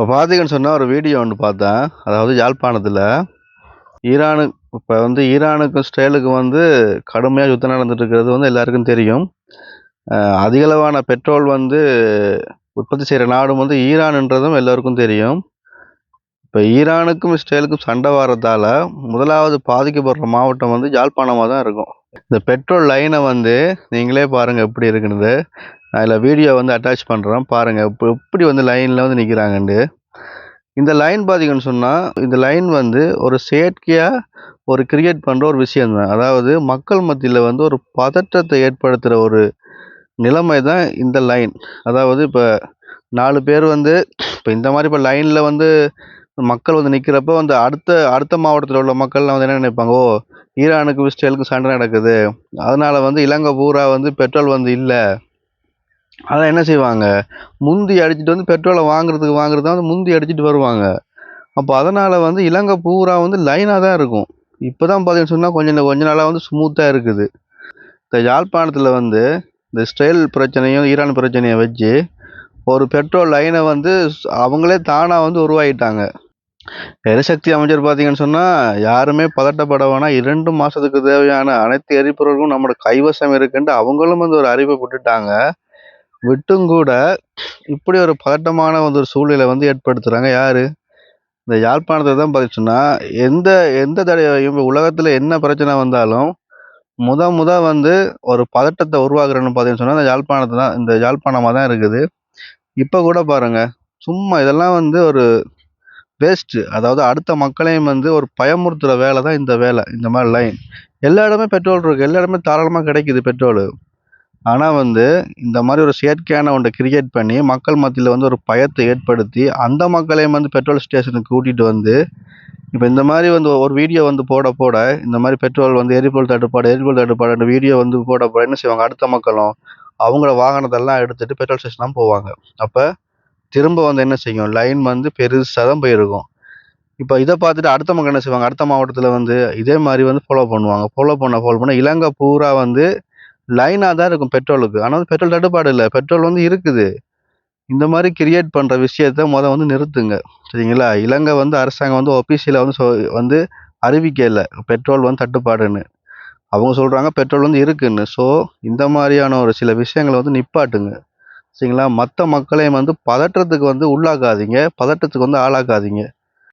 இப்போ பார்த்தீங்கன்னு சொன்னால் ஒரு வீடியோ ஒன்று பார்த்தேன். அதாவது யாழ்ப்பாணத்தில் ஈரானு இப்போ வந்து ஈரானுக்கும் இஸ்ரேலுக்கும் வந்து கடுமையாக யுத்தம் நடந்துட்டுருக்கிறது வந்து எல்லாருக்கும் தெரியும். அதிகளவான பெட்ரோல் வந்து உற்பத்தி செய்கிற நாடும் வந்து ஈரான்ன்றதும் எல்லோருக்கும் தெரியும். இப்போ ஈரானுக்கும் இஸ்ரேலுக்கும் சண்டை வாரத்தால் முதலாவது பாதிக்கப்படுற மாவட்டம் வந்து யாழ்ப்பாணமாக தான் இருக்கும். இந்த பெட்ரோல் லைனை வந்து நீங்களே பாருங்கள் எப்படி இருக்குன்னு அதில் வீடியோ வந்து அட்டாச் பண்ணுறோம் பாருங்கள் இப்போ எப்படி வந்து லைனில் வந்து நிற்கிறாங்கண்டு இந்த லைன் பார்த்தீங்கன்னு சொன்னால் இந்த லைன் வந்து ஒரு செயற்கையாக ஒரு கிரியேட் பண்ணுற ஒரு விஷயந்தான் அதாவது மக்கள் மத்தியில் வந்து ஒரு பதற்றத்தை ஏற்படுத்துகிற ஒரு நிலைமை தான் இந்த லைன் அதாவது இப்போ நாலு பேர் வந்து இப்போ இந்த மாதிரி இப்போ லைனில் வந்து மக்கள் வந்து நிற்கிறப்ப வந்து அடுத்த அடுத்த மாவட்டத்தில் உள்ள மக்கள்லாம் வந்து என்ன நினைப்பாங்க? ஓ ஈரானுக்கும் இஸ்ரேலுக்கும் சண்டை நடக்குது. அதனால் வந்து இலங்கை பூரா வந்து பெட்ரோல் வந்து இல்லை. அதான் என்ன செய்வாங்க? முந்தி அடிச்சிட்டு வந்து பெட்ரோலை வாங்குறதுக்கு வாங்குறது தான் வந்து முந்தி அடிச்சிட்டு வருவாங்க. அப்போ அதனால் வந்து இலங்கை பூரா வந்து லைனாக தான் இருக்கும். இப்போ தான் பார்த்தீங்கன்னு சொன்னால் கொஞ்சம் கொஞ்ச நாளாக வந்து ஸ்மூத்தாக இருக்குது. இந்த யாழ்ப்பாணத்தில் வந்து இந்த இஸ்ரேல் பிரச்சனையும் ஈரான் பிரச்சனையும் வச்சு ஒரு பெட்ரோல் லைனை வந்து அவங்களே தானாக வந்து உருவாகிட்டாங்க எரிசக்தி அமைச்சர் பார்த்தீங்கன்னு சொன்னால் யாருமே பதட்டப்பட வேணாம் இரண்டு மாதத்துக்கு தேவையான அனைத்து எரிபொருளும் நம்மளோட கைவசம் இருக்குன்ட்டு அவங்களும் வந்து ஒரு அறிவை விட்டுட்டாங்க விட்டும் கூட இப்படி ஒரு பதட்டமான வந்து ஒரு சூழ்நிலை வந்து ஏற்படுத்துகிறாங்க யார்? இந்த யாழ்ப்பாணத்தை தான் பார்த்துச்சுன்னா எந்த எந்த தடையும் உலகத்தில் என்ன பிரச்சனை வந்தாலும் முத முத வந்து ஒரு பதட்டத்தை உருவாக்குறேன்னு பார்த்தீங்கன்னு சொன்னால் இந்த யாழ்ப்பாணத்தை தான் இந்த யாழ்ப்பாணமாக தான் இருக்குது. இப்போ கூட பாருங்கள் சும்மா இதெல்லாம் வந்து ஒரு வேஸ்ட்டு அதாவது அடுத்த மக்களையும் வந்து ஒரு பயமுறுத்துகிற வேலை தான் இந்த வேலை இந்த மாதிரி லைன் எல்லா இடமே பெட்ரோல் இருக்குது எல்லா இடமே தாராளமாக கிடைக்குது பெட்ரோல் ஆனால் வந்து இந்த மாதிரி ஒரு செயற்கையான ஒன்றை கிரியேட் பண்ணி மக்கள் மத்தியில் வந்து ஒரு பயத்தை ஏற்படுத்தி அந்த மக்களையும் வந்து பெட்ரோல் ஸ்டேஷனுக்கு கூட்டிகிட்டு வந்து இப்போ இந்த மாதிரி வந்து ஒரு வீடியோ வந்து போட போட இந்த மாதிரி பெட்ரோல் வந்து எரிபொருள் தட்டுப்பாடு எரிபொருள் தட்டுப்பாடு வீடியோ வந்து போட போட என்ன செய்வாங்க? அடுத்த மக்களும் அவங்கள வாகனத்தெல்லாம் எடுத்துகிட்டு பெட்ரோல் ஸ்டேஷன் தான் போவாங்க. அப்போ திரும்ப வந்து என்ன செய்யும்? லைன் வந்து பெருசாக தான் போயிருக்கும். இப்போ இதை பார்த்துட்டு அடுத்த மக்கள் என்ன செய்வாங்க? அடுத்த மாவட்டத்தில் வந்து இதே மாதிரி வந்து ஃபாலோ பண்ணுவாங்க. ஃபாலோ பண்ண ஃபாலோ பண்ண இலங்கை பூரா வந்து லைனாக தான் இருக்கும் பெட்ரோலுக்கு ஆனால் பெட்ரோல் தட்டுப்பாடு இல்லை. பெட்ரோல் வந்து இருக்குது. இந்த மாதிரி கிரியேட் பண்ணுற விஷயத்த மொதல் வந்து நிறுத்துங்க. சரிங்களா? இலங்கை வந்து அரசாங்கம் வந்து ஒபிசியில் வந்து சொ- வந்து அறிவிக்கலை. பெட்ரோல் வந்து தட்டுப்பாடுன்னு. அவங்க சொல்கிறாங்க பெட்ரோல் வந்து இருக்குன்னு. ஸோ இந்த மாதிரியான ஒரு சில விஷயங்களை வந்து நிப்பாட்டுங்க. சரிங்களா? மற்ற மக்களையும் வந்து பதற்றத்துக்கு வந்து உள்ளாக்காதீங்க. பதட்டத்துக்கு வந்து ஆளாக்காதீங்க.